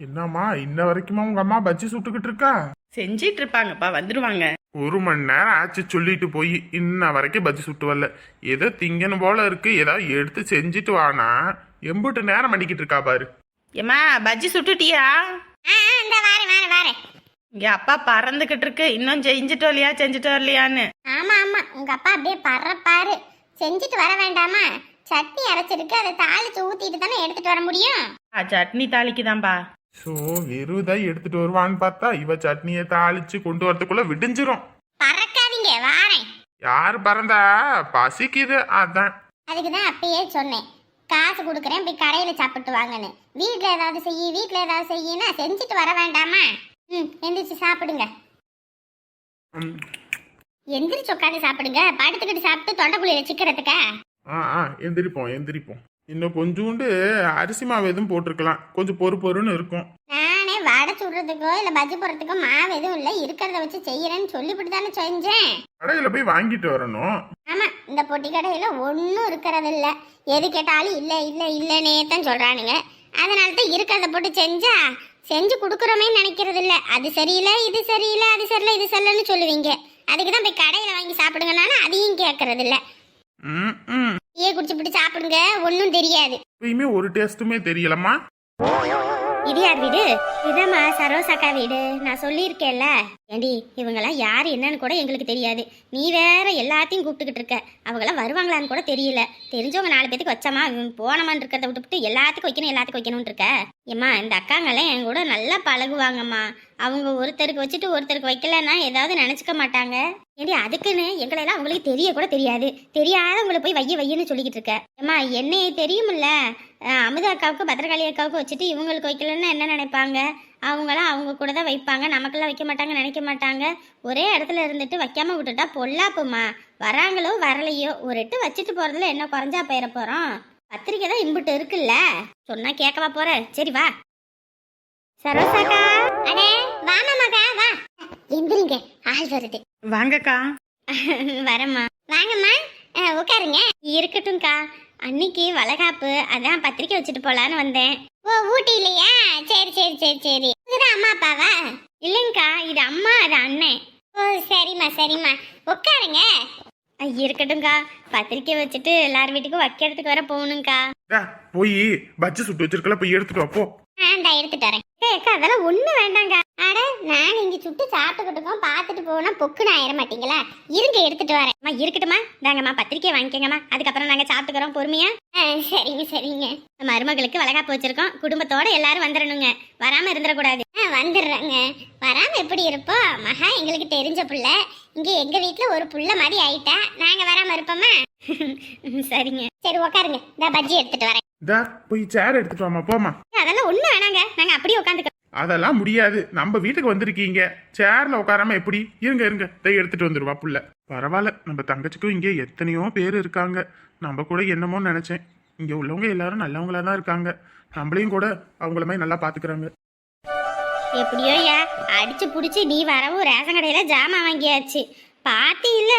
என்னம்மா இன்ன வரைக்குமா உங்க அம்மா பஜ்ஜி சுட்டுக்கிட்டு இருக்கா? செஞ்சிட்டு இருப்பாங்கப்பா வந்துருவாங்க. ஒரு மணி நேரம் ஆச்சு சொல்லிட்டு போய் இன்ன வரைக்கும் பஜ்ஜி சுட்டு வரல. ஏதோ திங்கணும் போல இருக்கு ஏதாவது எடுத்து செஞ்சுட்டு வானா? எம்புட்டு நேரம் பண்ணிக்கிட்டு இருக்கா பாரு. ஏம்மா பஜ்ஜி சுட்டுட்டியா? இந்த வாரேன் வாரேன் வாரேன். இங்க அப்பா பறந்துகிட்டு இருக்கு இன்னும் செஞ்சுட்டு வரலையா செஞ்சுட்டு வரலையான்னு ஆமா ஆமா உங்க அப்பா அப்படியே பறப்பாரு. செஞ்சுட்டு வர வேண்டாமா? சட்னி அரைச்சிருக்கு அதை தாளிச்சு ஊத்திட்டு தானே எடுத்துட்டு வர முடியும்? ஆ, சட்னி தாளிக்குதான்பா. ஸோ வெறுதா எடுத்துட்டு வருவான்னு பார்த்தா இவ சட்னியை தாளிச்சு கொண்டு வரதுக்குள்ள விடிஞ்சிரும். பறக்காதீங்க வாரேன். யார் பறந்தா? பசிக்குது அதான். அதுக்கு தான் அப்பயே சொன்னேன். காசு கொடுக்குறேன் போய் கடையில் சாப்பிட்டு வாங்கன்னு. வீட்டில் ஏதாவது செய்யி வீட்டில் ஏதாவது செய்யினா செஞ்சுட்டு வர வேண்டாமா? ம் எந்திரிச்சு சாப்பிடுங்க. எந்திரிச்சு உட்காந்து சாப்பிடுங்க. படுத்துக்கிட்டு சாப்பிட்டு தொண்டைக்குள்ளி வச்சுக்கிறதுக்கா ஆ ஆ எந்திரிப்போம் எந்திரிப்போம். இன்னும் கொஞ்சோண்டு அரிசி மாவு எதுவும் போட்டிருக்கலாம். கொஞ்சம் பொறு பொறுன்னு இருக்கும். நானே வடை சுடுறதுக்கோ இல்லை பஜ்ஜி போடுறதுக்கோ மாவு எதுவும் இல்லை. இருக்கிறத வச்சு செய்யறேன்னு சொல்லிவிட்டு தானே செஞ்சேன். கடையில போய் வாங்கிட்டு வரணும். ஆமா இந்த பொட்டி கடையில ஒன்றும் இருக்கிறது இல்ல. எது கேட்டாலும் இல்ல இல்ல இல்லனே தான் சொல்றானுங்க. அதனால தான் இருக்கிறத போட்டு செஞ்சா செஞ்சு கொடுக்குறோமே நினைக்கிறது இல்ல. அது சரியில்லை இது சரியில்லை அது சரியில்லை இது சரியில்லைன்னு சொல்லுவீங்க. அதுக்கு தான் போய் கடையில வாங்கி சாப்பிடுங்கனாலும் அதையும் கேட்கறது இல்ல. ம் டீயை குடிச்சுப்பிட்டு சாப்பிடுங்க. ஒன்றும் தெரியாது. எப்பயுமே ஒரு டேஸ்ட்டுமே தெரியலம்மா. இது யார் வீடு. இதம்மா சரோசக்கா வீடு. நான் சொல்லியிருக்கேன்ல. ஏண்டி இவங்கெல்லாம் யார் என்னன்னு கூட எங்களுக்கு தெரியாது. நீ வேற எல்லாத்தையும் கூப்பிட்டுக்கிட்டு இருக்க. அவங்களாம் வருவாங்களான்னு கூட தெரியல. தெரிஞ்சவங்க நாலு பேத்துக்கு வச்சமா? போனமான்னு இருக்கிறத விட்டுவிட்டு எல்லாத்துக்கும் வைக்கணும் எல்லாத்துக்கும் வைக்கணும்னு இருக்க. ஏம்மா இந்த அக்காங்கெல்லாம் என் கூட நல்லா பழகுவாங்கம்மா. அவங்க ஒருத்தருக்கு வச்சுட்டு ஒருத்தருக்கு வைக்கலன்னா ஏதாவது நினச்சிக்க மாட்டாங்க. ஏண்டி அதுக்குன்னு எங்களெல்லாம் அவங்களுக்கு தெரிய கூட தெரியாது. தெரியாதவங்களை போய் வைய வையன்னு சொல்லிக்கிட்டு இருக்க. ஏம்மா என்னைய தெரியுமில்ல. அமுதா அக்காவுக்கு பத்திரகாளி அக்காவுக்கு வச்சுட்டு இவங்களுக்கு வைக்கலன்னா என்ன நினைப்பாங்க? அவங்களாம் அவங்க கூட தான் வைப்பாங்க. நமக்கெல்லாம் வைக்க மாட்டாங்க நினைக்க மாட்டாங்க. ஒரே இடத்துல இருந்துட்டு வைக்காம விட்டுட்டா பொல்லாப்புமா? வராங்களோ வரலையோ? ஒரு எட்டு வச்சுட்டு போறதுல என்ன குறைஞ்சா போயிட போறோம்? பத்திரிக்கை தான் இம்புட்டு இருக்குல்ல? சொன்னா கேட்கவா போற? சரி வா. சரோசாக்கா அடே வா. எந்திரிங்க ஆள் வருது. வாங்கக்கா. வரம்மா. வாங்கம்மா. உட்காருங்க. இருக்கட்டும்க்கா. அன்னைக்கு வளகாப்பு அதான் பத்திரிக்கை வச்சுட்டு போலான்னு வந்தேன். ஓ ஊட்டிலையா சரி சரி சரி சரி. இதுதான் அம்மா அப்பாவா? இல்லைங்கக்கா இது அம்மா அது அண்ணன். ஓ சரிம்மா சரிம்மா. உட்காருங்க. இருக்கட்டும்க்கா. பத்திரிக்கை வச்சுட்டு எல்லார் வீட்டுக்கும் வைக்கிறதுக்கு வர போகணும்க்கா. போய் பஜ்ஜி சுட்டு வச்சிருக்கல போய் எடுத்துட்டு வா போ. ஆண்டா எடுத்துட்டு வரேன். அக்கா அதெல்லாம் ஒன்றும் வேண்டாங்க அட நான் இங்க சுட்டு சாப்பிட்டுக்கிட்டுக்கோம் பார்த்துட்டு போனா பொக்குன்னு ஆயிட மாட்டீங்களா? இருங்க எடுத்துட்டு வரேன். அம்மா இருக்கட்டுமா தாங்கம்மா பத்திரிக்கை வாங்கிக்கோங்கம்மா. அதுக்கப்புறம் நாங்கள் சாப்பிட்டுக்கிறோம் பொறுமையா? சரிங்க சரிங்க. மருமகளுக்கு வளகாப்பு வச்சிருக்கோம் குடும்பத்தோட எல்லாரும் வந்துடணுங்க வராம இருந்துடக்கூடாது. வந்துடுறேங்க. வராம எப்படி இருப்போம் மகா எங்களுக்கு தெரிஞ்ச புள்ள. இங்க எங்க வீட்ல ஒரு புள்ள மாதிரி ஆயிட்டா. நாங்க வராம இருப்போமா? சரிங்க. சரி உட்காருங்க இந்த பஜ்ஜி எடுத்துட்டு வரேன். போய் சேர் எடுத்துட்டு வாமா போமா அதெல்லாம் ஒண்ணு வேணாங்க. நாங்க அப்படியே உட்காந்துக்கிறோம் அதெல்லாம் முடியாது. நம்ம வீட்டுக்கு வந்திருக்கீங்க. சேர்ல உட்காராம எப்படி? இருங்க இருங்க. இதை எடுத்துட்டு வந்துருவா புள்ள. பரவாயில்ல. நம்ம தங்கச்சிக்கும் இங்கே எத்தனையோ பேர் இருக்காங்க. நம்ம கூட என்னமோ நினைச்சேன். இங்க உள்ளவங்க எல்லாரும் நல்லவங்களா தான் இருக்காங்க. நம்மளையும் கூட அவங்கள மாதிரி நல்லா பாத்துக்கிறாங்க. எப்படியோ யா அடிச்சு புடிச்சு நீ வரவும் ரேஷன் கடையில ஜாமான் வாங்கியாச்சு. பாத்தி இல்ல.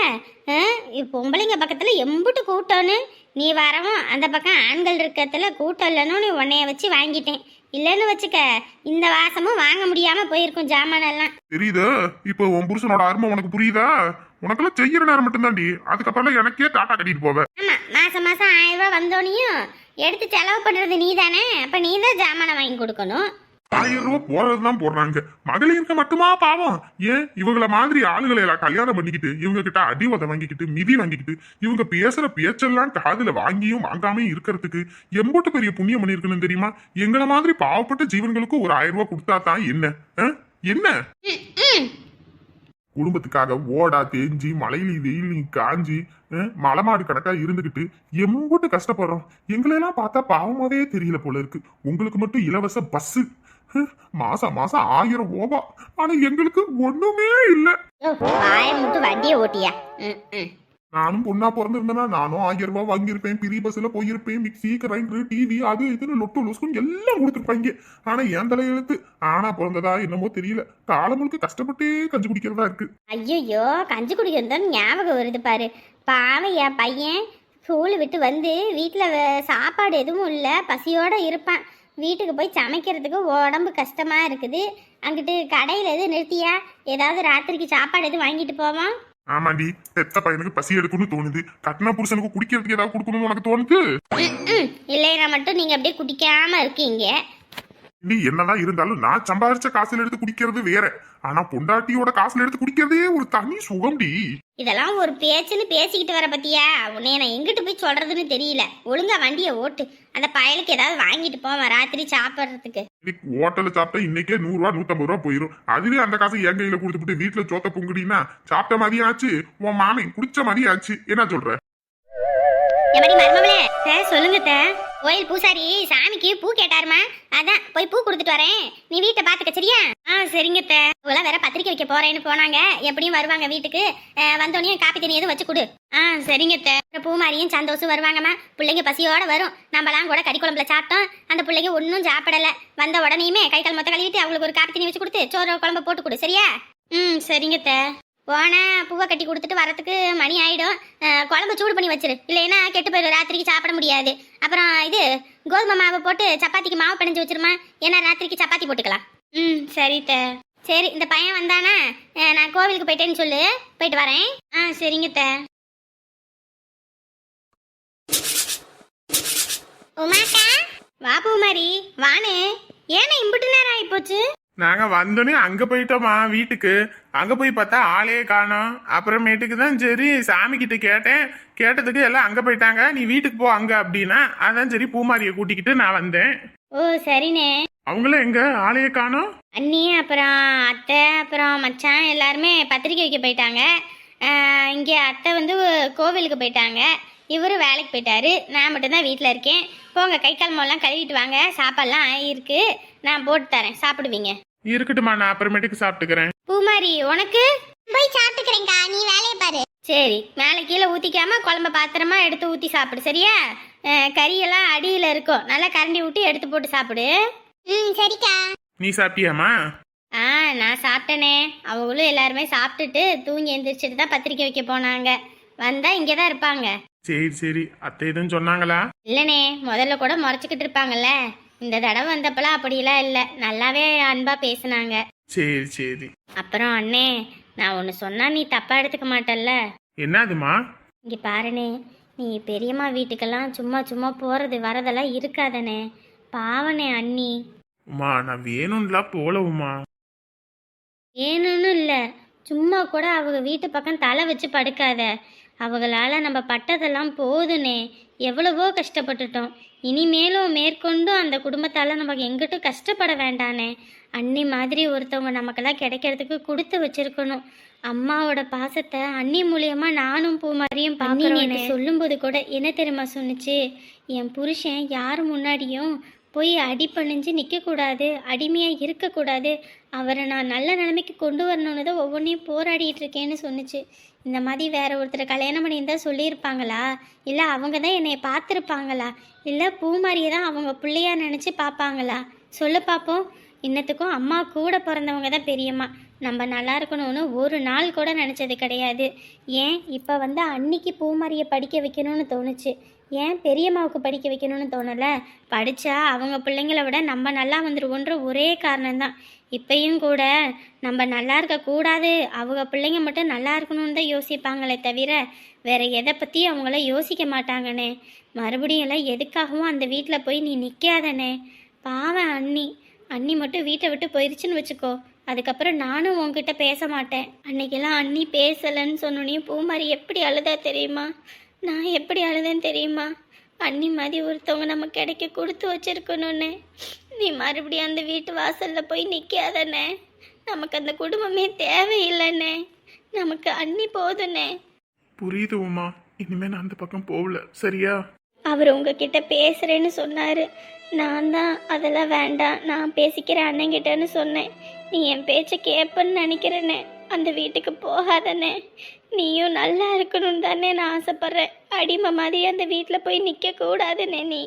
பொம்பளைங்க பக்கத்துல எம்புட்டு கூட்டம்னு. நீ வரவும் அந்த பக்கம் ஆண்கள் இருக்கிறதுல கூட்டம் இல்லைன்னு நீ உன்னைய வச்சு வாங்கிட்டேன். இல்லைன்னு வச்சுக்க இந்த வாசமும் வாங்க முடியாம போயிருக்கும் ஜாமான் எல்லாம் தெரியுதா இப்போ உன் புருஷனோட அருமை உனக்கு புரியுதா? உனக்கெல்லாம் செய்யற நேரம் மட்டும்தான்டி. அதுக்கப்புறம் எனக்கே டாட்டா கட்டிட்டு போவ. ஆமா மாசம் மாசம் ஆயிரம் ரூபாய் வந்தோனையும் எடுத்து செலவு பண்றது நீ தானே அப்ப நீ தான் ஜாமானை வாங்கி கொடுக்கணும். ஆயிரம் ரூபாய் போடுறதுதான் போடுறாங்க மகளிருக்கு மட்டுமா பாவம்? ஏன்? இவங்கள மாதிரி ஆளுகளை எல்லாம் கல்யாணம் பண்ணிக்கிட்டு இவங்க கிட்ட அடி உத வாங்கிக்கிட்டு மிதி வாங்கிக்கிட்டு இவங்க பேசுற பேச்செல்லாம் காதுல வாங்கியும் வாங்காமையும் இருக்கிறதுக்கு எம்போட்டு பெரிய புண்ணியம் பண்ணிருக்கணும் தெரியுமா? எங்களை மாதிரி பாவப்பட்ட ஜீவன்களுக்கும் ஒரு ஆயிரம் ரூபாய் கொடுத்தா தான் என்ன? என்ன? குடும்பத்துக்காக ஓடா தேஞ்சி மலையில வெயிலையும் காஞ்சி மலமாடு மலைமாடு கணக்கா இருந்துகிட்டு எம்போட்டு கஷ்டப்படுறோம். எங்களெல்லாம் பார்த்தா பாவமாவே தெரியல போல இருக்கு. உங்களுக்கு மட்டும் இலவச பஸ்ஸு மாசம் மாசம் ஆயிரம் ரூபா ஆனா எங்களுக்கு ஒண்ணுமே இல்ல. மட்டும் வண்டியை ஓட்டியா. நானும் பொண்ணா பிறந்திருந்தேன்னா நானும் ஆயிரம் ரூபாய் வாங்கியிருப்பேன் பெரிய பஸ்ல போயிருப்பேன் மிக்சி கிரைண்டர் டிவி அது இதுன்னு லொட்டு லொஸ்கும் எல்லாம் கொடுத்துருப்பாங்க. ஆனா என் தலையெழுத்து ஆனா பிறந்ததா என்னமோ தெரியல. காலம் முழுக்க கஷ்டப்பட்டே கஞ்சி குடிக்கிறதா இருக்கு. ஐயோ கஞ்சி குடிக்கிறதுன்னு ஞாபகம் வருது பாரு. பாவம் என் பையன் ஸ்கூல் விட்டு வந்து வீட்டில் சாப்பாடு எதுவும் இல்லை பசியோடு இருப்பான். வீட்டுக்கு போய் சமைக்கிறதுக்கு உடம்பு கஷ்டமா இருக்குது. அங்கிட்டு கடையில் எதுவும் நிறுத்தியா? ஏதாவது ராத்திரிக்கு சாப்பாடு எதுவும் வாங்கிட்டு போவோம் ஆமாண்டி பெத்த பையனுக்கு பசி எடுக்கணும்னு தோணுது. கட்டின புருஷனுக்கு குடிக்கிறதுக்கு ஏதாவது கொடுக்கணும்னு உனக்கு தோணுது? இல்லைன்னா மட்டும் நீங்கள் அப்படியே குடிக்காம இருக்கீங்க. நீ என்னதான் இருந்தாலும் நான் சம்பாதிச்ச காசுல எடுத்து குடிக்கிறது வேற. ஆனா பொண்டாட்டியோட காசுல எடுத்து குடிக்கிறதே ஒரு தனி சுகம்டி இதெல்லாம் ஒரு பேச்சுன்னு பேசிக்கிட்டு வர பத்தியா? உன்னை நான் எங்கிட்டு போய் சொல்றதுன்னு தெரியல. ஒழுங்கா வண்டியை ஓட்டு. அந்த பயலுக்கு ஏதாவது வாங்கிட்டு போவேன் ராத்திரி சாப்பிட்றதுக்கு. ஹோட்டல்ல சாப்பிட்டா இன்னைக்கே நூறு ரூபா நூத்தம்பது ரூபா போயிரும். அதுவே அந்த காசை என் கையில கொடுத்துட்டு வீட்டுல சோத்த பொங்குடினா சாப்பிட்ட மாதிரியும் ஆச்சு உன் மாமன் குடிச்ச மாதிரியும் ஆச்சு என்ன சொல்ற? எப்படி மருமகளே தே சொல்லுங்க தே. கோயில் பூசாரி சாமிக்கு பூ கேட்டாருமா? அதான் போய் பூ கொடுத்துட்டு வரேன். நீ வீட்டை பாத்துக்க சரியா? ஆ சரிங்க தே. இவங்களாம் வேற பத்திரிக்கை வைக்க போறேன்னு போனாங்க. எப்படியும் வருவாங்க வீட்டுக்கு. வந்தோடனே காப்பி தண்ணி எதுவும் வச்சு கொடு. ஆ சரிங்க தே. பூமாரியும் சந்தோஷம் வருவாங்கம்மா. பிள்ளைங்க பசியோட வரும். நம்மலாம் கூட கறி குழம்புல சாப்பிட்டோம். அந்த பிள்ளைங்க ஒன்றும் சாப்பிடல. வந்த உடனேயுமே கை கால் மொத்த கழுவிட்டு அவங்களுக்கு ஒரு காப்பி தண்ணி வச்சு கொடுத்து சோறு குழம்பு போட்டு கொடு சரியா? ம் சரிங்க தே. போனேன் பூவை கட்டி கொடுத்துட்டு வரத்துக்கு மணி ஆகிடும் குழம்பு சூடு பண்ணி வச்சிரு. இல்லைன்னா கெட்டு போயிடும் ராத்திரிக்கு சாப்பிட முடியாது. அப்புறம் இது கோதுமை மாவை போட்டு சப்பாத்திக்கு மாவு பிணைஞ்சு வச்சிருமா? ஏன்னா ராத்திரிக்கு சப்பாத்தி போட்டுக்கலாம். ம் சரி த. சரி இந்த பையன் வந்தானா? நான் கோவிலுக்கு போயிட்டேன்னு சொல்லு. போயிட்டு வரேன். ஆ சரிங்க த. உமாக்கா? வா பூமாரி. வானு. ஏன்னா இம்புட்டு நேரம் ஆகிப்போச்சு நாங்க வந்தோடனே அங்க போயிட்டோமா வீட்டுக்கு. அங்க போய் பார்த்தா ஆளே காணோம். அப்புறமேட்டுக்கு தான் சரி சாமி கிட்ட கேட்டேன். கேட்டதுக்கு எல்லாம் அங்க போயிட்டாங்க. நீ வீட்டுக்கு போ அங்க அப்படின்னா அதான் சரி பூமாரியை கூட்டிக்கிட்டு நான் வந்தேன். ஓ சரிண்ணே. அவங்களும் எங்க? ஆளையே காணோம்? அண்ணி அப்புறம் அத்தை அப்புறம் மச்சான் எல்லாருமே பத்திரிக்கை வைக்க போயிட்டாங்க இங்கே அத்தை வந்து கோவிலுக்கு போயிட்டாங்க. இவரு வேலைக்கு போயிட்டாரு. நான் மட்டும்தான் வீட்டில் இருக்கேன். போங்க கை கால் மூலம் கழுவிட்டு வாங்க. சாப்பாடுலாம் ஆகிருக்கு நான் போட்டு தரேன். சாப்பிடுவீங்க. இருக்கட்டுமா நான் அப்புறமேட்டுக்கு சாப்பிட்டுக்கிறேன். பூமாரி உனக்கு? போய் சாப்பிட்டுக்கிறேங்க்கா நீ வேலையை பாரு. சரி மேலே கீழே ஊற்றிக்காம குழம்ப பாத்திரமா எடுத்து ஊற்றி சாப்பிடு சரியா? அஹ், கறியெல்லாம் அடியில் இருக்கும். நல்லா கரண்டி ஊட்டி எடுத்து போட்டு சாப்பிடு. ம் சரிக்கா. நீ சாப்பிட்டியாமா ஆ நான் சாப்பிட்டேனே. அவங்களும் எல்லாருமே சாப்பிட்டுட்டு தூங்கி எந்திரிச்சிட்டு தான் பத்திரிக்கை வைக்க போனாங்க. வந்தா இங்கே தான் இருப்பாங்க. சரி சரி. அத்தை எதுவும் சொன்னாங்களா? இல்லைண்ணே முதல்ல கூட முறைச்சிக்கிட்டு இருப்பாங்கல்ல. இந்த தடவை வந்தப்பெல்லாம் அப்படிலாம் இல்லை. நல்லாவே அன்பா பேசுனாங்க. சரி சரி. அப்புறம் அண்ணே நான் ஒன்று சொன்னா நீ தப்பா எடுத்துக்க மாட்டல்ல. என்னதுமா இங்கே பாருண்ணே நீ பெரியம்மா வீட்டுக்கெல்லாம் சும்மா சும்மா போகிறது வரதெல்லாம் இருக்காதண்ணே. பாவனே அண்ணி. உமா நான் வேணும்லாம் போல உமா ஏனுன்னு இல்லை. சும்மா கூட அவங்க வீட்டு பக்கம் தலை வச்சு படுக்காத. அவங்களால நம்ம பட்டதெல்லாம் போதுனே. எவ்வளவோ கஷ்டப்பட்டுட்டோம். இனிமேலும் மேற்கொண்டும் அந்த குடும்பத்தால் நமக்கு எங்கிட்டும் கஷ்டப்பட வேண்டானே. அண்ணி மாதிரி ஒருத்தவங்க நமக்கெல்லாம் கிடைக்கிறதுக்கு கொடுத்து வச்சிருக்கணும். அம்மாவோட பாசத்தை அண்ணி மூலியமா நானும் பூ மாதிரியும் பார்க்கறேன் சொல்லும்போது கூட என்ன தெரியுமா சொன்னுச்சு? என் புருஷன் யார் முன்னாடியும் போய் அடி பணிஞ்சு நிற்கக்கூடாது அடிமையாக இருக்கக்கூடாது. அவரை நான் நல்ல நிலைமைக்கு கொண்டு வரணும்னு தான் ஒவ்வொன்றையும் போராடிட்டு இருக்கேன்னு சொன்னுச்சு. இந்த மாதிரி வேற ஒருத்தரை கல்யாணம் பண்ணியிருந்தா சொல்லியிருப்பாங்களா? இல்லை அவங்க தான் என்னை பார்த்துருப்பாங்களா? இல்லை பூமாரியை தான் அவங்க பிள்ளையா நினச்சி பார்ப்பாங்களா? சொல்லு பார்ப்போம் இன்னத்துக்கும் அம்மா கூட பிறந்தவங்க தான் பெரியம்மா. நம்ம நல்லா இருக்கணும்னு ஒரு நாள் கூட நினச்சது கிடையாது. ஏன்? இப்போ வந்து அன்னைக்கு பூமாரியை படிக்க வைக்கணும்னு தோணுச்சு. ஏன் பெரியம்மாவுக்கு படிக்க வைக்கணும்னு தோணலை? படித்தா அவங்க பிள்ளைங்கள விட நம்ம நல்லா வந்துடுவோன்ற ஒரே காரணம்தான். இப்பையும் கூட நம்ம நல்லா இருக்கக்கூடாது அவங்க பிள்ளைங்க மட்டும் நல்லா இருக்கணும்னு தான் யோசிப்பாங்களே தவிர வேற எதை பற்றியும் அவங்கள யோசிக்க மாட்டாங்கண்ணே. மறுபடியும் எல்லாம் எதுக்காகவும் அந்த வீட்டில் போய் நீ நிற்காதண்ணே பாவம் அண்ணி. அண்ணி மட்டும் வீட்டை விட்டு போயிருச்சுன்னு வச்சுக்கோ. அதுக்கப்புறம் நானும் உங்ககிட்ட பேச மாட்டேன். அன்னைக்கெல்லாம் அண்ணி பேசலைன்னு சொன்னோன்னே பூமாரி எப்படி அழுதா தெரியுமா? நான் எப்படி அழுதேன்னு தெரியுமா? அண்ணி மாதிரி ஒருத்தவங்க நம்ம கிடைக்க கொடுத்து வச்சிருக்கணும்னே. நீ மறுபடியும் அந்த வீட்டு வாசல்ல போய் நிற்காதண்ணே நமக்கு அந்த குடும்பமே தேவையில்லைண்ணே. நமக்கு அண்ணி போதுண்ணே. புரியுது உமா. இனிமே நான் அந்த பக்கம் போகல. சரியா? அவர் உங்ககிட்ட பேசுகிறேன்னு சொன்னார். நான் தான் அதெல்லாம் வேண்டாம். நான் பேசிக்கிறேன் அண்ணங்கிட்டன்னு சொன்னேன். நீ என் பேச்சை கேட்பன்னு நினைக்கிறேனே அந்த வீட்டுக்கு போகாதண்ணே. நீயும் நல்லா இருக்கணும்னு தானே நான் ஆசைப்பட்றேன். அடிமை மாதிரி அந்த வீட்டில் போய் நிற்க கூடாதுண்ணே நீ.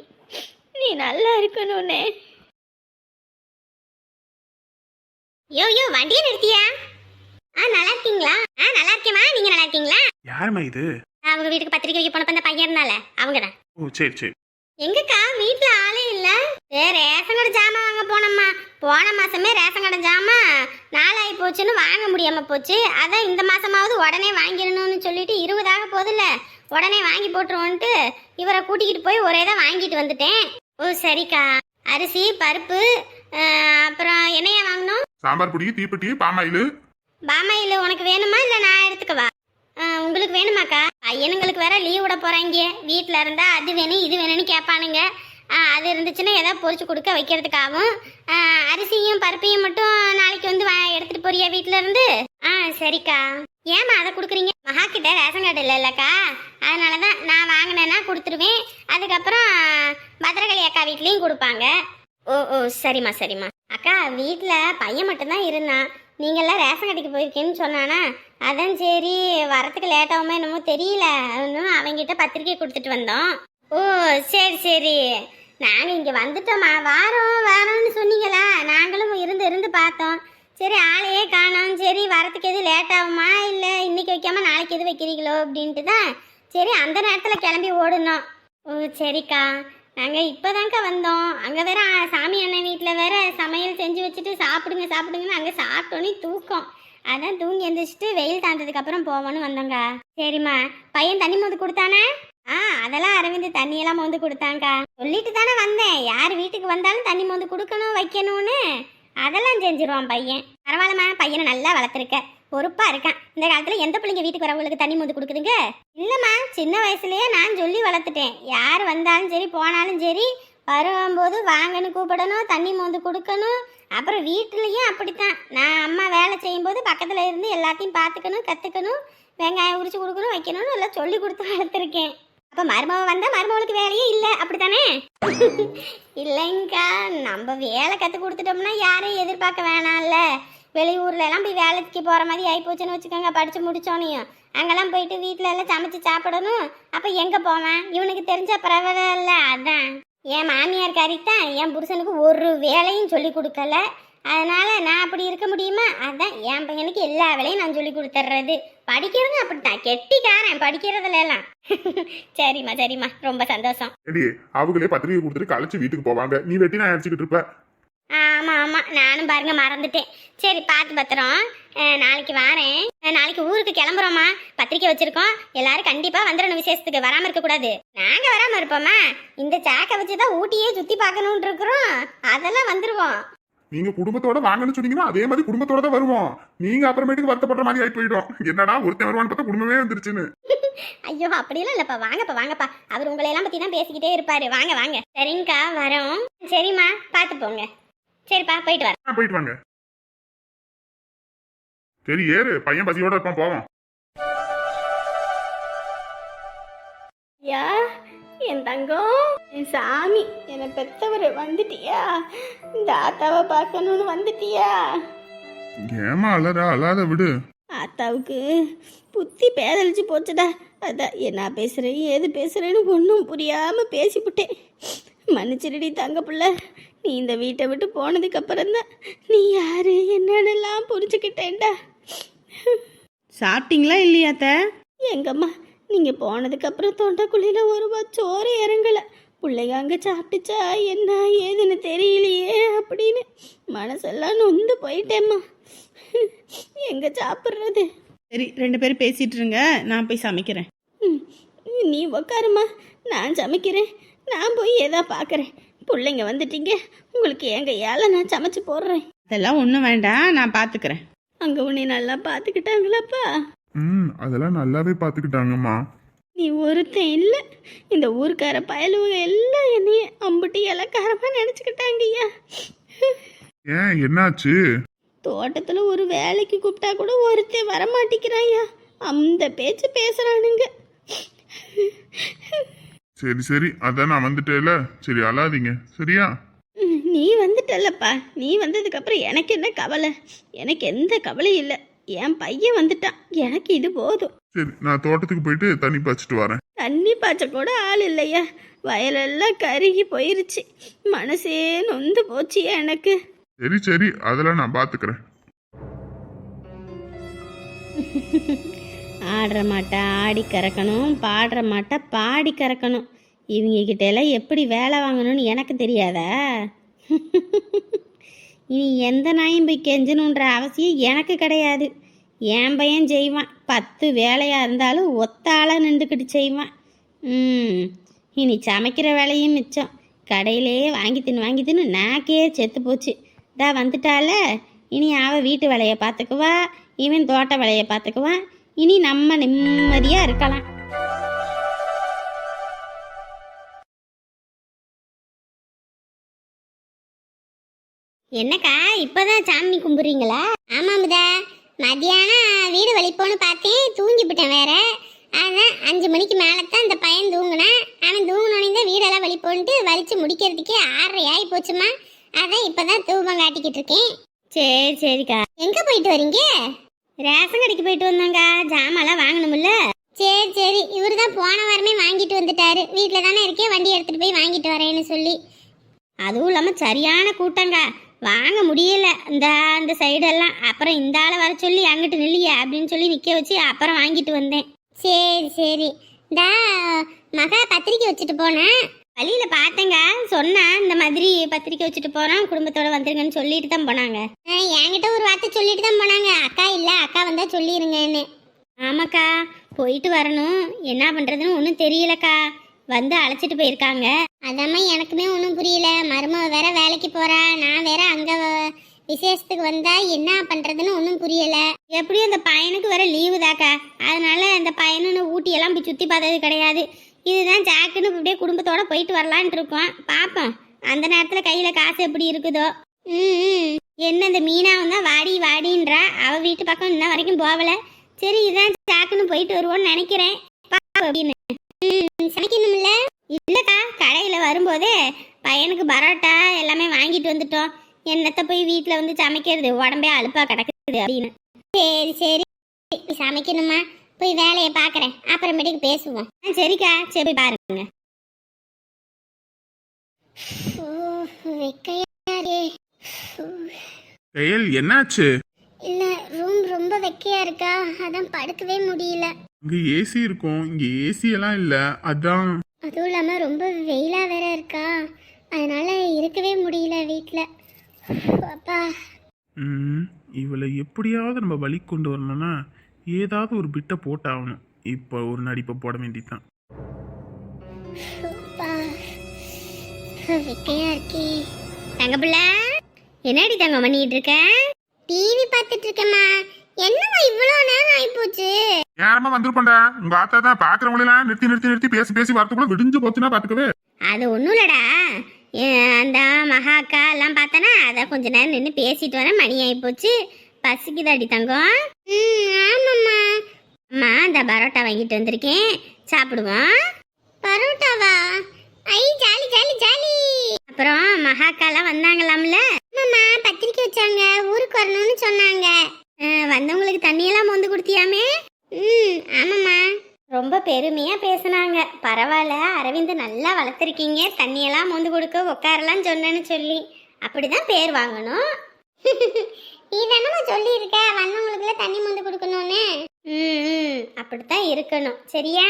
நீ நல்லா இருக்கணும்னே. யோ யோ வண்டியை நிறுத்தியா? ஆ நல்லா இருக்கீங்களா? ஆ நல்லா இருக்கேம்மா. நீங்கள் நல்லா இருக்கீங்களா? யாரும்மா இது? அவங்க வீட்டுக்கு பத்திரிக்கை வைக்க போனப்ப அந்த பையன் இருந்தால அவங்க தான் ஓ சரி சரி. எங்கக்கா? வீட்ல ஆளே ஏ ரேஷன் கடை ஜாமான் வாங்க போனோம்மா. போன மாசமே ரேஷன் கடை ஜாமான் நாளாகி போச்சுன்னு வாங்க முடியாம போச்சு. அதான் இந்த மாசமாவது உடனே வாங்கிடணும்னு சொல்லிட்டு இருபதாக போதில்ல. உடனே வாங்கி போட்டுருவோன்ட்டு இவரை கூட்டிக்கிட்டு போய் ஒரே தான் வாங்கிட்டு வந்துட்டேன். ஓ சரிக்கா. அரிசி பருப்பு அப்புறம் என்னையா வாங்கணும்? சாம்பார் பொடி தீப்பெட்டி பாமாயில். பாமாயில் உனக்கு வேணுமா இல்லை நான் எடுத்துக்கவா? உங்களுக்கு வேணுமாக்கா? பையனுங்களுக்கு வேற லீவ் விட போறாங்க வீட்டில் இருந்தா அது வேணும் இது வேணும்னு கேட்பானுங்க. அது இருந்துச்சுன்னா எதாவது பொறிச்சு கொடுக்க வைக்கிறதுக்காகவும். அரிசியும் பருப்பையும் மட்டும் நாளைக்கு வந்து வா- எடுத்துட்டு போறியா வீட்டில இருந்து ஆ சரிக்கா. ஏமா அதை கொடுக்குறீங்க? மகா கிட்ட ரேஷன் கார்டு இல்லைல்லக்கா அதனால தான் நான் வாங்கினேன்னா கொடுத்துருவேன். அதுக்கப்புறம் பத்திரகாளி அக்கா வீட்லேயும் கொடுப்பாங்க. ஓ ஓ சரிம்மா சரிம்மா. அக்கா வீட்டில் பையன் மட்டும்தான் இருந்தான். நீங்கள்லாம் ரேஷன் கடைக்கு போயிருக்கேன்னு சொன்னானா? அதான் சரி வரத்துக்கு லேட் என்னமோ தெரியல. இன்னும் அவங்கிட்ட பத்திரிக்கை கொடுத்துட்டு வந்தோம். ஓ சரி சரி. நாங்கள் இங்கே வந்துட்டோம்மா வாரோம் வாரோம்னு சொன்னீங்களா? நாங்களும் இருந்து இருந்து பார்த்தோம். சரி ஆளையே காணோம். சரி வரத்துக்கு எது லேட் ஆகுமா? இல்லை இன்னைக்கு வைக்காமல் நாளைக்கு எது வைக்கிறீங்களோ அப்படின்ட்டு தான் சரி அந்த நேரத்தில் கிளம்பி ஓடணும். ஓ சரிக்கா. நாங்கள் இப்போதாங்க்கா வந்தோம். அங்கே வேற சாமி அண்ணன் வீட்டில் வேற சமையல் செஞ்சு வச்சுட்டு சாப்பிடுங்க சாப்பிடுங்கன்னு அங்கே சாப்பிட்டோன்னே தூக்கம். அதான் தூங்கி எந்திரிச்சிட்டு வெயில் தாழ்ந்ததுக்கு போவோன்னு வந்தோங்க சரிம்மா. பையன் தண்ணி மோது கொடுத்தானே? ஆ அதெல்லாம் அரவிந்த் தண்ணியெல்லாம் மோந்து கொடுத்தாங்க்கா சொல்லிட்டு தானே வந்தேன். யார் வீட்டுக்கு வந்தாலும் தண்ணி மோந்து கொடுக்கணும் வைக்கணும்னு. அதெல்லாம் செஞ்சிருவான் பையன். பரவாயில்லம்மா பையனை நல்லா வளர்த்துருக்க. பொறுப்பா இருக்கான். இந்த காலத்துல எந்த பிள்ளைங்க வீட்டுக்கு வரவங்களுக்கு தண்ணி மோந்து கொடுக்குதுங்க? இல்லம்மா சின்ன வயசுலயே நான் சொல்லி வளர்த்துட்டேன். யார் வந்தாலும் சரி போனாலும் சரி வரும்போது வாங்கன்னு கூப்பிடணும் தண்ணி மோந்து கொடுக்கணும். அப்புறம் வீட்டுலயும் அப்படித்தான். நான் அம்மா வேலை செய்யும்போது பக்கத்தில் இருந்து எல்லாத்தையும் பார்த்துக்கணும் கற்றுக்கணும் வெங்காயம் உரிச்சு கொடுக்கணும் வைக்கணும்னு எல்லாம் சொல்லி கொடுத்து வளர்த்துருக்கேன். அப்ப மருமக வந்தா மருமகளுக்கு வேலையே இல்லை அப்படித்தானே? இல்லைங்கக்கா நம்ம வேலை கத்து கொடுத்துட்டோம்னா யாரையும் எதிர்பார்க்க வேணாம்ல. வெளியூர்ல எல்லாம் போய் வேலைக்கு போற மாதிரி ஆகி போச்சுன்னு வச்சுக்கோங்க படிச்சு முடிச்சோனையும். அங்கெல்லாம் போயிட்டு வீட்டுல எல்லாம் சமைச்சு சாப்பிடணும். அப்ப எங்க போவேன்? இவனுக்கு தெரிஞ்ச பரவாயில்ல அதான். என் மாமியார் கறித்தான் என் புருஷனுக்கு ஒரு வேலையும் சொல்லி கொடுக்கல. அதனால நான் அப்படி இருக்க முடியுமா? அதான் என் பையனுக்கு எல்லா வேலையும் நான் சொல்லி கொடுத்துட்றது படிக்கிறது அப்படித்தான். கெட்டிக்காரன் படிக்கிறதுல எல்லாம் சரிம்மா சரிம்மா. ரொம்ப சந்தோஷம். ஏடி அவங்களே பத்திரிக்கை கொடுத்துட்டு கழிச்சு வீட்டுக்கு போவாங்க. நீ வெட்டி நான் அடிச்சுக்கிட்டு இருப்ப. ஆமா ஆமா. நானும் பாருங்க மறந்துட்டேன். சரி பார்த்து பத்திரம். நாளைக்கு வாரேன். நாளைக்கு ஊருக்கு கிளம்புறோமா பத்திரிக்கை வச்சிருக்கோம். எல்லாரும் கண்டிப்பா வந்துடணும் விசேஷத்துக்கு. வராம இருக்க கூடாது. நாங்க வராம இருப்போமா? இந்த சாக்கை வச்சுதான் ஊட்டியே சுத்தி பார்க்கணும்னு இருக்கிறோம். அதெல்லாம் வந்துருவோம். நீங்க குடும்பத்தோட வாங்கன்னு சொன்னீங்கன்னா அதே மாதிரி குடும்பத்தோட தான் வருவோம். நீங்க அப்புறமேட்டுக்கு வருத்தப்படுற மாதிரி ஆயிட்டு போயிடும். என்னடா ஒருத்தன் வருவான்னு பார்த்தா குடும்பமே வந்துருச்சுன்னு. ஐயோ அப்படிலாம் இல்லப்பா. வாங்கப்பா வாங்கப்பா. அவர் உங்களை எல்லாம் பத்தி தான் பேசிக்கிட்டே இருப்பாரு. வாங்க வாங்க. சரிங்கக்கா வரோம். சரிம்மா பார்த்து போங்க. சரிப்பா போயிட்டு வரேன். போயிட்டு வாங்க. சரி ஏறு. பையன் பசியோட இருப்பான் போவோம் யா என் தங்கம் என் சாமி என்னை பெத்தவர் வந்துட்டியா? இந்த ஆத்தாவை பார்க்கணும்னு வந்துட்டியா? ஏமா அலறா அழாத விடு. ஆத்தாவுக்கு புத்தி பேதலிச்சு போச்சுடா. அதான் என்ன பேசுகிறேன் ஏது பேசுகிறேன்னு ஒன்றும் புரியாமல் பேசிவிட்டேன் மன்னிச்சிருடி தங்க பிள்ளை. நீ இந்த வீட்டை விட்டு போனதுக்கு அப்புறம்தான் நீ யாரு என்னன்னெல்லாம் புரிஞ்சுக்கிட்டேன்டா. சாப்பிட்டீங்களா இல்லையாத்த எங்கம்மா நீங்கள் போனதுக்கப்புறம் தொண்டைக்குழியில் ஒரு வா சோறு இறங்கலை. பிள்ளைங்க அங்கே சாப்பிட்டுச்சா என்ன ஏதுன்னு தெரியலையே அப்படின்னு மனசெல்லாம் நொந்து போயிட்டேம்மா. எங்கே சாப்பிட்றது? சரி ரெண்டு பேரும் பேசிட்டு இருங்க நான் போய் சமைக்கிறேன். நீ உக்காருமா நான் சமைக்கிறேன் நான் போய் ஏதா பார்க்குறேன் பிள்ளைங்க வந்துட்டீங்க உங்களுக்கு என் கையால் நான் சமைச்சு போடுறேன். அதெல்லாம் ஒன்றும் வேண்டாம் நான் பார்த்துக்கிறேன் அங்கே உன்னை நல்லா பார்த்துக்கிட்டாங்களாப்பா ம் அதெல்லாம் நல்லாவே பாத்துக்கிட்டாங்கம்மா. நீ ஒருத்தன் இல்லை. இந்த ஊருக்கார பயலுவங்க எல்லாம் என்னைய அம்புட்டி இலக்காரமாக நினச்சிக்கிட்டாங்கய்யா ஏன் என்னாச்சு? தோட்டத்தில் ஒரு வேலைக்கு கூப்பிட்டா கூட ஒருத்தன் வரமாட்டேங்கிறாய்யா அந்த பேச்சு பேசுகிறானுங்க சரி சரி அதான் நான் வந்துட்டேல. சரி அழாதீங்க. சரியா? நீ வந்துட்டல்லப்பா. நீ வந்ததுக்கப்புறம் எனக்கு என்ன கவலை? எனக்கு எந்த கவலையும் இல்லை. என் பையன் வந்துட்டான். எனக்கு இது போதும். சரி நான் தோட்டத்துக்கு போயிட்டு தண்ணி பாய்ச்சிட்டு வரேன். தண்ணி பாய்ச்ச கூட ஆள் இல்லையா. வயலெல்லாம் கருகி போயிருச்சு. மனசே நொந்து போச்சு எனக்கு. சரி சரி அதெல்லாம் நான் பாத்துக்கிறேன். ஆடுற மாட்டை ஆடி கறக்கணும் பாடுற மாட்டை பாடி கறக்கணும். இவங்க கிட்ட எல்லாம் எப்படி வேலை வாங்கணும்னு எனக்கு தெரியாதா? இனி எந்த நாயும் போய் கெஞ்சணுன்ற அவசியம் எனக்கு கிடையாது. என் பையன் செய்வான். பத்து வேலையாக இருந்தாலும் ஒத்தாளாக நின்றுக்கிட்டு செய்வான். ம் இனி சமைக்கிற வேலையும் மிச்சம். கடையிலேயே வாங்கி தின்னு வாங்கி தின்னு நாக்கே செத்து போச்சு. இதா வந்துட்டால இனி அவள் வீட்டு வேலையை பார்த்துக்குவா. இவன் தோட்ட வேலையை பார்த்துக்குவான். இனி நம்ம நிம்மதியாக இருக்கலாம். என்னக்கா இப்போதான் சாமி கும்பிட்றீங்களா ஆமாம் முதா. மதியானம் வீடு வலிப்போன்னு பார்த்தேன் தூங்கிவிட்டேன் வேற. அதான் அஞ்சு மணிக்கு மேலே தான் இந்த பையன் தூங்கினேன் அவன் தூங்கினோடனே தான் வீடெல்லாம் வலிப்போன்ட்டு வலிச்சு முடிக்கிறதுக்கே ஆறரை ஆகி போச்சுமா. அதான் இப்பதான் தூபம் காட்டிக்கிட்டு இருக்கேன். சரி சரிக்கா. எங்கே போயிட்டு வரீங்க? ரேஷன் கடைக்கு போயிட்டு வந்தாங்க ஜாமான்லாம் வாங்கணும்ல. சரி சரி. இவரு தான் போன வாரமே வாங்கிட்டு வந்துட்டாரு. வீட்டில் தானே இருக்கேன் வண்டி எடுத்துகிட்டு போய் வாங்கிட்டு வரேன்னு சொல்லி. அதுவும் இல்லாமல் சரியான கூட்டங்க வாங்க முடியல. இந்த அந்த சைடெல்லாம் அப்புறம் இந்த ஆளை வர சொல்லி அங்கிட்டு நில்லையே அப்படின்னு சொல்லி நிற்க வச்சு அப்புறம் வாங்கிட்டு வந்தேன். சரி சரி. டா மகா பத்திரிக்கை வச்சுட்டு போனேன் வழியில் பார்த்தேங்க. சொன்னேன் இந்த மாதிரி பத்திரிக்கை வச்சுட்டு போகிறோம் குடும்பத்தோடு வந்துருங்கன்னு சொல்லிட்டு தான் போனாங்க. என்கிட்ட ஒரு வார்த்தை சொல்லிட்டு தான் போனாங்க. அக்கா இல்லை அக்கா வந்தால் சொல்லிடுங்கன்னு ஆமாக்கா போயிட்டு வரணும். என்ன பண்ணுறதுன்னு ஒன்றும் தெரியலக்கா. வந்து அழைச்சிட்டு போயிருக்காங்க. அதாம்மா எனக்குமே ஒன்றும் புரியல. மருமக வேற வேலைக்கு போறா. நான் வேற அங்க வ- விசேஷத்துக்கு வந்தா என்ன பண்றதுன்னு ஒன்றும் புரியல. எப்படியும் அந்த பையனுக்கு வேற லீவு தாக்கா. அதனால அந்த பையனு ஊட்டியெல்லாம் போய் சுற்றி பார்த்தது கிடையாது. இதுதான் ஜாக்குன்னு இப்படியே குடும்பத்தோட போயிட்டு வரலான்ட்டு இருக்கோம். பார்ப்போம் அந்த நேரத்தில் கையில் காசு எப்படி இருக்குதோ. ம் ம். என்ன இந்த மீனாவும் தான் வாடி வாடின்றா. அவ வீட்டு பக்கம் இன்ன வரைக்கும் போகல. சரி இதான் ஜாக்குன்னு போயிட்டு வருவோன்னு நினைக்கிறேன். பாப்போம் அப்படின்னு. ம், சமைக்கணும்ல? இல்லைக்கா கடையில் வரும்போதே பையனுக்கு பரோட்டா எல்லாமே வாங்கிட்டு வந்துட்டோம். என்னத்த போய் வீட்டில் வந்து சமைக்கிறது? உடம்பே அலுப்பா கிடக்குது அப்படின்னு. சரி சரி. சமைக்கணுமா? போய் வேலையை பார்க்குறேன். அப்புறமேட்டுக்கு பேசுவோம். ஆ சரிக்கா. சரி போய் பாருங்க. என்னாச்சு? இல்ல ரூம் ரொம்ப வெக்கையா இருக்கா? அதான் படுக்கவே முடியல. இங்க ஏசி இருக்கும். இங்க ஏசி எல்லாம் இல்ல. அதான். அதுவும் இல்லாம ரொம்ப வெயிலா வேற இருக்கா? அதனால இருக்கவே முடியல வீட்ல. அப்பா. ம், இவளை எப்படியாவது நம்ம வழி கொண்டு வரணும்னா ஏதாவது ஒரு பிட்டை போட்டாகணும். இப்போ ஒரு நடிப்பை போட வேண்டியதுதான் அப்பா. வெக்கையா இருக்கே. தங்கப்பிள்ள என்னடி தங்கம் பண்ணிட்டு இருக்க? டிவி பார்த்துட்டு இருக்கேம்மா. என்னம்மா இவ்வளோ நேரம் ஆயிப்போச்சு? நேரமா வந்திருப்பேன்டா. உங்க ஆத்தா தான் பாக்குறவங்களெல்லாம் நிறுத்தி நிறுத்தி நிறுத்தி பேசி பேசி வரத்துக்குள்ள விடிஞ்சு போச்சுன்னா பாத்துக்கவே. அது ஒன்றும் இல்லடா. அந்த மகா அக்கா எல்லாம் பார்த்தனா? அதை கொஞ்ச நேரம் நின்று பேசிட்டு வரேன் மணி ஆகி போச்சு பசிக்குதாடி தங்கம். ஆமாம்மா. அம்மா இந்த பரோட்டா வாங்கிட்டு வந்திருக்கேன். சாப்பிடுவோம். பரோட்டாவா? ஐ ஜாலி ஜாலி ஜாலி. அப்புறம் மகா அக்காலாம் வந்தாங்களாம்ல? ஆமாம்மா பத்திரிக்கை வச்சாங்க. ஊருக்கு வரணும்னு சொன்னாங்க அஹ், வந்தவங்களுக்கு தண்ணியெல்லாம் மொந்து கொடுத்தியாமே ம் ஆமாம்மா பெருமையாக பெருமையா பேசுனாங்க. பரவாயில்ல அரவிந்த் நல்லா வளர்த்துருக்கீங்க. தண்ணியெல்லாம் மொந்து கொடுக்க உட்காரலாம் சொன்னேன்னு சொல்லி. அப்படிதான் பேர் வாங்கணும். நீ தானம்மா சொல்லியிருக்க? வந்தவங்களுக்குலாம் தண்ணி மொந்து கொடுக்கணும்னு. ம், அப்படித்தான் இருக்கணும். சரியா?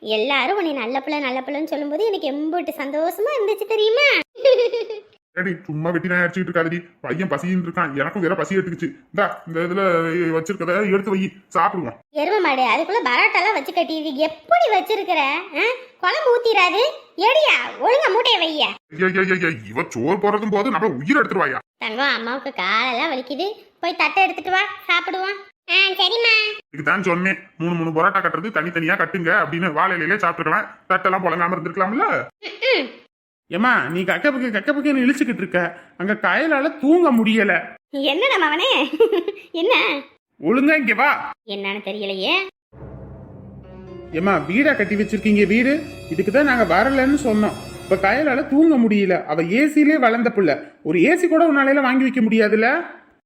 எல்லாரும் உன்னை நல்ல பிள்ளை நல்ல பிள்ளைன்னு சொல்லும்போது எனக்கு எம்பிட்டு சந்தோஷமா இருந்துச்சு தெரியுமா? ஏடி சும்மா வெட்டி நான் அடிச்சுட்டு இருக்காதடி. பையன் பசின்னு இருக்கான். எனக்கும் வேற பசி எடுத்துக்கிச்சு. இந்தா இந்த இதுல வச்சிருக்கத எடுத்து வை. சாப்பிடுவோம். எரும மாடு அதுக்குள்ள பரோட்டாலாம் வச்சு கட்டிது எப்படி வச்சிருக்கிற? குழம்பு ஊத்திராது. எடியா ஒழுங்கா மூட்டைய வையா. இவ சோறு போறதும் போது நம்ம உயிர் எடுத்துருவாயா? தங்கம் அம்மாவுக்கு காலெல்லாம் வலிக்குது. போய் தட்டை எடுத்துட்டு வா சாப்பிடுவோம். சரிம்மா. இதுக்கு தான் சொன்னேன். மூணு மூணு பரோட்டா கட்டுறது தனித்தனியா கட்டுங்க அப்படின்னு வாழையிலே சாப்பிட்டுக்கலாம் தட்டெல்லாம் புழங்காம இருந்திருக்கலாம்ல? ஏமா நீ கக்க பக்க கக்க பக்கன்னு இழிச்சுக்கிட்டு இருக்க. அங்க கயலால தூங்க முடியல. என்னடா மவனே? என்ன? ஒழுங்கா இங்க வா. என்னன்னு தெரியலையே. ஏமா வீடா கட்டி வச்சிருக்கீங்க வீடு? இதுக்கு தான் நாங்க வரலன்னு சொன்னோம். இப்ப கயலால தூங்க முடியல. அவ ஏசிலே வளர்ந்த புள்ள. ஒரு ஏசி கூட உன்னால வாங்கி வைக்க முடியாதுல்ல?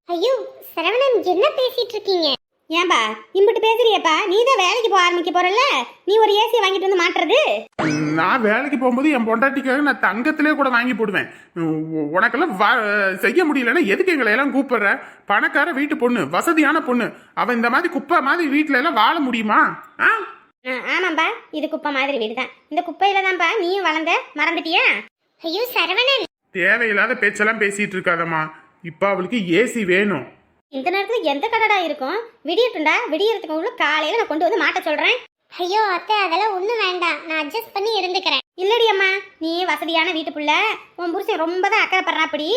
ஐயோ சரவணன் என்ன பேசிட்டு இருக்கீங்க? ஏன்பா இம்பிட்டு பேசுறியப்பா. நீ தான் வேலைக்கு போக ஆரம்பிக்க போறல நீ ஒரு ஏசி வாங்கிட்டு வந்து மாட்டுறது? நான் வேலைக்கு போகும்போது என் பொண்டாட்டிக்காக நான் தங்கத்திலே கூட வாங்கி போடுவேன். உனக்கெல்லாம் செய்ய முடியலன்னா எதுக்கு எங்களை எல்லாம் கூப்பிடுற? பணக்கார வீட்டு பொண்ணு வசதியான பொண்ணு. அவ இந்த மாதிரி குப்பை மாதிரி வீட்டுல எல்லாம் வாழ முடியுமா? ஆ? ஆ, ஆமாம்பா. இது குப்பை மாதிரி வீடு தான் இந்த குப்பையில தான்ப்பா நீயும் வளர்ந்த மறந்துட்டியா? ஐயோ சரவணன். தேவையில்லாத பேச்செல்லாம் பேசிட்டு இருக்காதம்மா. இப்ப அவளுக்கு ஏசி வேணும். இந்த நேரத்துல எந்த கடடா இருக்கும்? விடியட்டும்டா. விடியறதுக்கு உள்ள காலையில நான் கொண்டு வந்து மாட்ட சொல்றேன். ஐயோ அத்தை அதெல்லாம் ஒண்ணும் வேண்டாம். நான் அட்ஜஸ்ட் பண்ணி இருந்துக்கிறேன். இல்லடி அம்மா நீ வசதியான வீட்டு புள்ள. உன் புருஷன் ரொம்ப தான் அக்கறைப்படுறாப்படி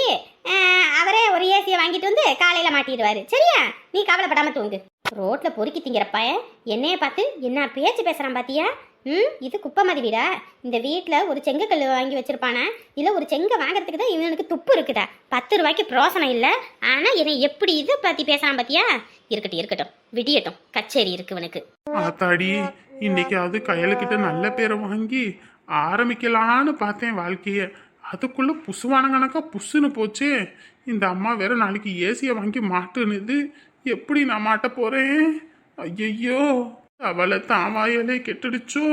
அஹ், அவரே ஒரு ஏசியை வாங்கிட்டு வந்து காலையில மாட்டிடுவாரு. சரியா? நீ கவலைப்படாம தூங்கு. ரோட்ல பொறுக்கி திங்கிற பையன் என்னைய பார்த்து என்ன பேச்சு பேசுறான் பாத்தியா? ம்? இது குப்பை மாதிரி வீடா? இந்த வீட்டில் ஒரு செங்கக்கல் வாங்கி வச்சிருப்பானா? இல்லை ஒரு செங்க வாங்குறதுக்கு தான் இவனுக்கு துப்பு இருக்குதா? பத்து ரூபாய்க்கு பிரோசனம் இல்லை. ஆனால் என்னை எப்படி இது பற்றி பேசுறான் பாத்தியா? இருக்கட்டும் இருக்கட்டும். விடியட்டும். கச்சேரி இருக்கு இவனுக்கு. ஆத்தாடி இன்னைக்காவது கையலுக்கிட்ட நல்ல பேரை வாங்கி ஆரம்பிக்கலான்னு பார்த்தேன் வாழ்க்கைய. அதுக்குள்ள புசுவான கணக்கா புசுன்னு போச்சே. இந்த அம்மா வேற நாளைக்கு ஏசியை வாங்கி மாட்டுனுது. எப்படி நான் மாட்ட போறேன்? ஐயையோ. அவளை தாவாயலே கெட்டுடுச்சோ